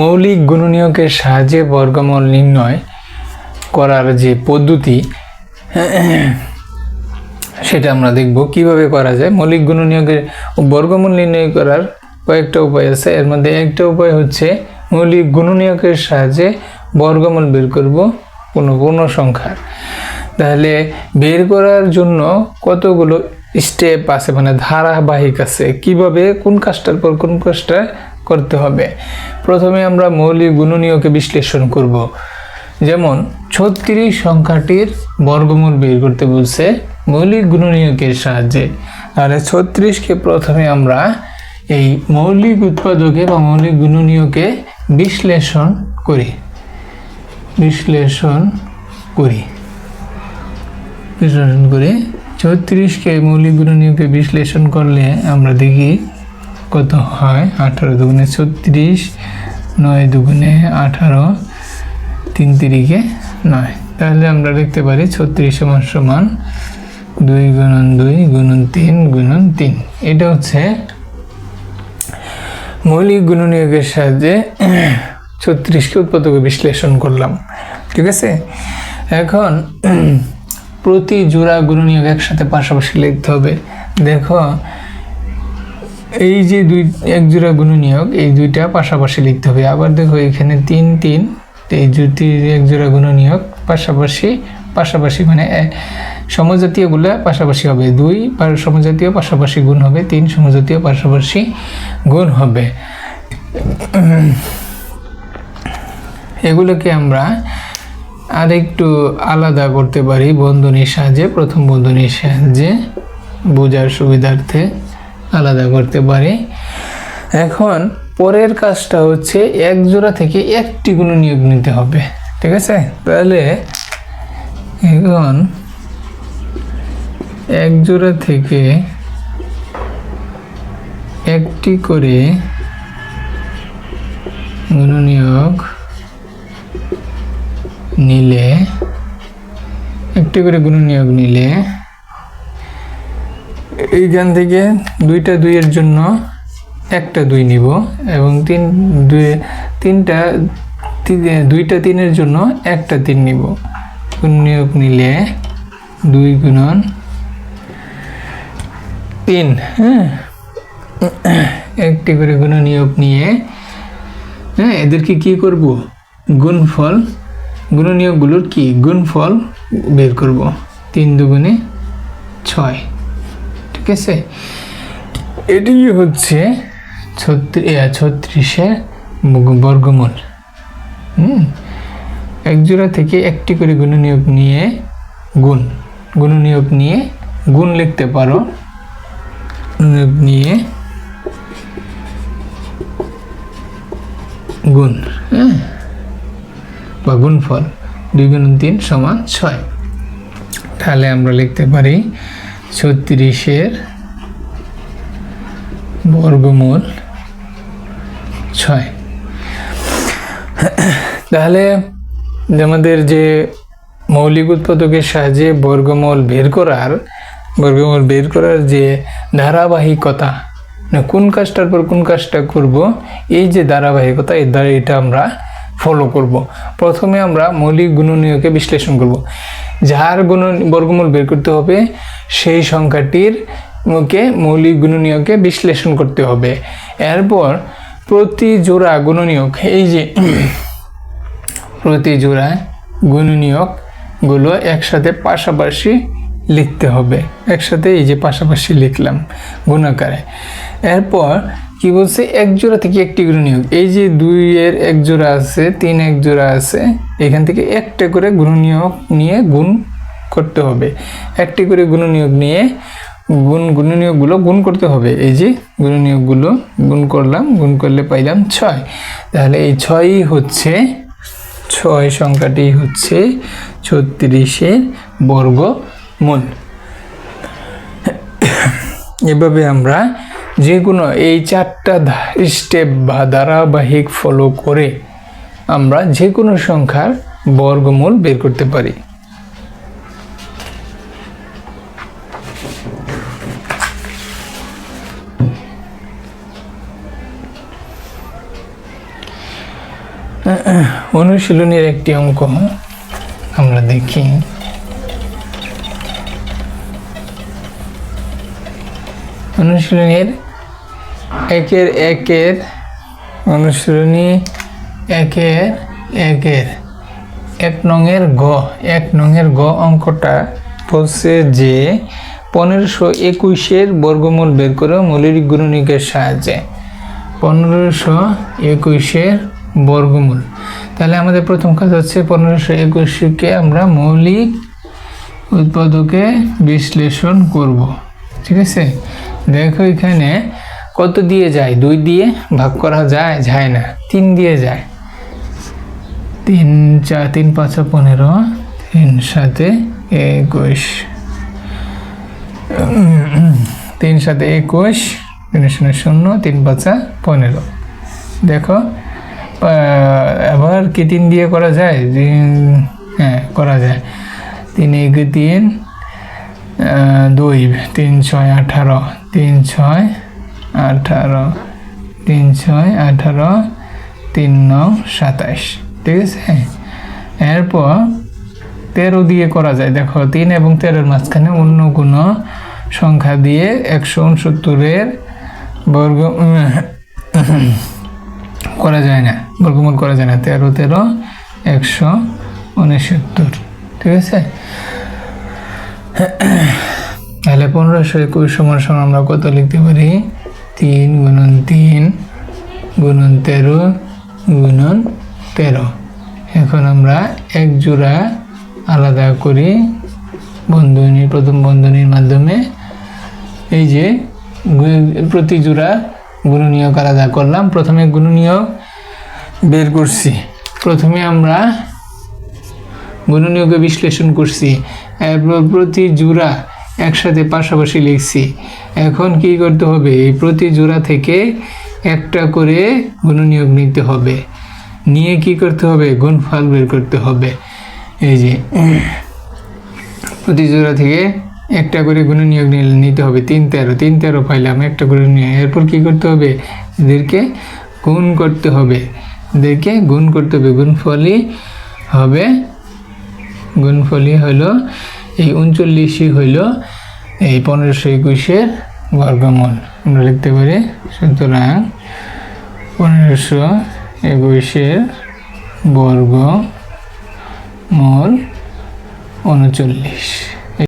মৌলিক গুণনীয়কের সাহায্যে বর্গমূল নির্ণয় করার যে পদ্ধতি, সেটা আমরা দেখব। কীভাবে করা যায়? মৌলিক গুণনীয়কের বর্গমূল নির্ণয় করার কয়েকটা উপায় আছে। এর মধ্যে একটা উপায় হচ্ছে মৌলিক গুণনীয়কের সাহায্যে বর্গমূল বের করব কোনো কোনো সংখ্যার। তাহলে বের করার জন্য কতগুলো স্টেপ আছে? মানে ধারাবাহিক আছে। কীভাবে? কোন কাজটার পর কোন কাজটা করতে হবে। প্রথমে আমরা মৌলিক গুণনীয়কে বিশ্লেষণ করব। যেমন, ছত্রিশ সংখ্যাটির বর্গমূল বের করতে বলছে মৌলিক গুণনীয়কের সাহায্যে। তাহলে ছত্রিশকে প্রথমে আমরা এই মৌলিক উৎপাদকে বা মৌলিক গুণনীয়কে বিশ্লেষণ করি। বিশ্লেষণ করি। বিশ্লেষণ করে। ছত্রিশকে মৌলিক গুণনীয়কে বিশ্লেষণ করলে আমরা দেখি কত হয়? আঠারো দুগুণে ছত্রিশ, নয় দুগুণে আঠারো, তিন তিরিকে নয়। তাহলে আমরা লিখতে পারি ছত্রিশ সমান সমান দুই গুণন দুই গুণন তিন গুণন তিন। এটা হচ্ছে মৌলিক গুণনীয়কের সাহায্যে ছত্রিশকে উৎপাদকে বিশ্লেষণ করলাম। ঠিক আছে? এখন প্রতি জোড়া গুণনীয়ক একসাথে পাশাপাশি লিখতে হবে। দেখো এই যে দুই, এক জোড়া গুণনীয়ক এই দুইটা পাশাপাশি লিখতে হবে। আবার দেখো এখানে তিন তিন এই দুটি এক জোড়া গুণনীয়ক পাশাপাশি পাশাপাশি মানে সমজাতীয়গুলো পাশাপাশি হবে। দুই সমজাতীয় পাশাপাশি গুণ হবে, তিন সমজাতীয় পাশাপাশি গুণ হবে। এগুলোকে আমরা আরেকটু আলাদা করতে পারি বন্ধনীর সাহায্যে। প্রথম বন্ধনীর সাহায্যে বোঝার সুবিধার্থে আলাদা করতে পারি। এখন পরের কাজটা হচ্ছে এক জোড়া থেকে একটি গুণ নিয়োগ নিতে হবে, ঠিক আছে? তাহলে এখন এক জোড়া থেকে একটি করে গুণনীয়ক নিলে, একটি করে গুণনীয়ক নিলে এইখান থেকে দুইটা দুইয়ের জন্য একটা দুই নিব এবং তিন দুই, তিনটা তিন- দুইটা তিনের জন্য একটা তিন নিব। নিয়োগ নিলে দুই গুণন তিন হ্যাঁ? একটি করে গুণ নিয়োগ নিয়ে হ্যাঁ এদেরকে কি করব? গুণফল, গুণনীয়কগুলোর কি? গুণফল বের করব। তিন দুগুণে ছয়। আছে? এটি হচ্ছে ছত্রিশ ছত্রিশের বর্গমূল। হুম? এক জোড়া থেকে একটি করে গুণনীয়ক নিয়ে গুণ। গুণনীয়ক নিয়ে গুণ লিখতে পারো। গুণনীয়ক নিয়ে গুণ। হ্যাঁ বা গুণফল। দুই গুণ তিন সমান ছয়। তাহলে আমরা লিখতে পারি ছত্রিশের বর্গমূল ছয়। তাহলে আমাদের যে মৌলিক উৎপাদকের সাহায্যে বর্গমূল বের করার, বর্গমূল বের করার যে ধারাবাহিকতা কোন কাজটার পর কোন কাজটা করব, এই যে ধারাবাহিকতা এই দ্বারা এটা আমরা ফলো করব। প্রথমে আমরা মৌলিক গুণনীয়কে বিশ্লেষণ করব। যার গুণ বর্গমূল বের করতে হবে, সেই সংখ্যাটির কে মৌলিক গুণনীয়কে বিশ্লেষণ করতে হবে। এরপর প্রতি জোড়া গুণনীয়ক, এই যে প্রতি জোড়া গুণনীয়কগুলো একসাথে পাশাপাশি লিখতে হবে। একসাথে এই যে পাশাপাশি লিখলাম গুণাকারে। এরপর কি বলছে? এক জোড়া থেকে একটি করে নিয়োগ। এই যে দুইয়ের এক জোড়া আছে, তিন এক জোড়া আছে, এখান থেকে একটা করে গুণনীয়ক নিয়ে গুণ করতে হবে। একটি করে গুণনীয়ক নিয়ে গুণ গুণনীয়কগুলো গুণ করতে হবে। এই যে গুণনীয়কগুলো গুণ করলাম, গুণ করলে পাইলাম ছয়। তাহলে এই ছয়ই হচ্ছে, ছয় সংখ্যাটি হচ্ছে ছত্রিশের বর্গমূল। এভাবে আমরা যে কোনো এই চারটা স্টেপ বা ধারাবাহিক ফলো করে আমরা যে কোনো সংখ্যার বর্গমূল বের করতে পারি। অনুশীলনের একটি অঙ্ক আমরা দেখি। অনুশীলনের একের একের অনুসরণী একের একের। এক নঙের গ, এক নঙের গ অঙ্কটা বলছে যে পনেরোশো একুশের বর্গমূল বের করে মৌলিক গুণনীকের সাহায্যে। পনেরোশো একুশের বর্গমূল। তাহলে আমাদের প্রথম কাজ হচ্ছে পনেরোশো একুশকে আমরা মৌলিক উৎপাদকে বিশ্লেষণ করব। ঠিক আছে? দেখো এখানে কত দিয়ে যায়? দুই দিয়ে ভাগ করা যায়? যায় না। তিন দিয়ে যায়। তিন চার, তিন পাঁচা পনেরো, তিন সাথে একুশ। তিন সাথে একুশ, তিন শূন্য শূন্য, তিন পাঁচা পনেরো। দেখো আবার কি তিন দিয়ে করা যায়? হ্যাঁ করা যায়। তিন এক, তিন দুই, তিন ছয়, আঠারো, তিন ছয় আঠারো তিন ছয়, আঠারো তিন নং সাতাইশ। ঠিক আছে? এরপর তেরো দিয়ে করা যায়। দেখো, তিন এবং তেরোর মাঝখানে অন্য কোনো সংখ্যা দিয়ে একশো উনসত্তরের বর্গ করা যায় না। বর্গমূল করা যায় না। তেরো তেরো, একশো উনসত্তর। ঠিক আছে? তাহলে পনেরোশো একুশ সমান সমান আমরা কত লিখতে পারি? তিন গুণন তিন গুণন তেরো গুণন তেরো। এখন আমরা এক জোড়া আলাদা করি বন্ধনী, প্রথম বন্ধনীর মাধ্যমে। এই যে প্রতি জোড়া গুণনীয়ক আলাদা করলাম। প্রথমে গুণনীয়ক বের করছি। প্রথমে আমরা গুণনীয়কে বিশ্লেষণ করছি। প্রতি জোড়া একসাথে পাশাপাশি লিখছি। এখন কি করতে হবে? এই প্রতি জোড়া থেকে একটা করে গুণনীয়ক নিতে হবে। নিয়ে কি করতে হবে? গুণফল বের করতে হবে। এই যে, প্রতি জোড়া থেকে একটা করে গুণনীয়ক নিলে, নিতে হবে তিন তেরো। তিন তেরো পাইলাম, একটা করে নিয়ে এরপর কি করতে হবে? এদেরকে গুণ করতে হবে। এদেরকে গুণ করতে হবে। গুণফলই হবে, গুণফলই হলো এই উনচল্লিশই হইল এই পনেরোশো একুশের বর্গমূল। আমরা লিখতে পারি, সুতরাং পনেরোশো একুশের বর্গ মূল উনচল্লিশ।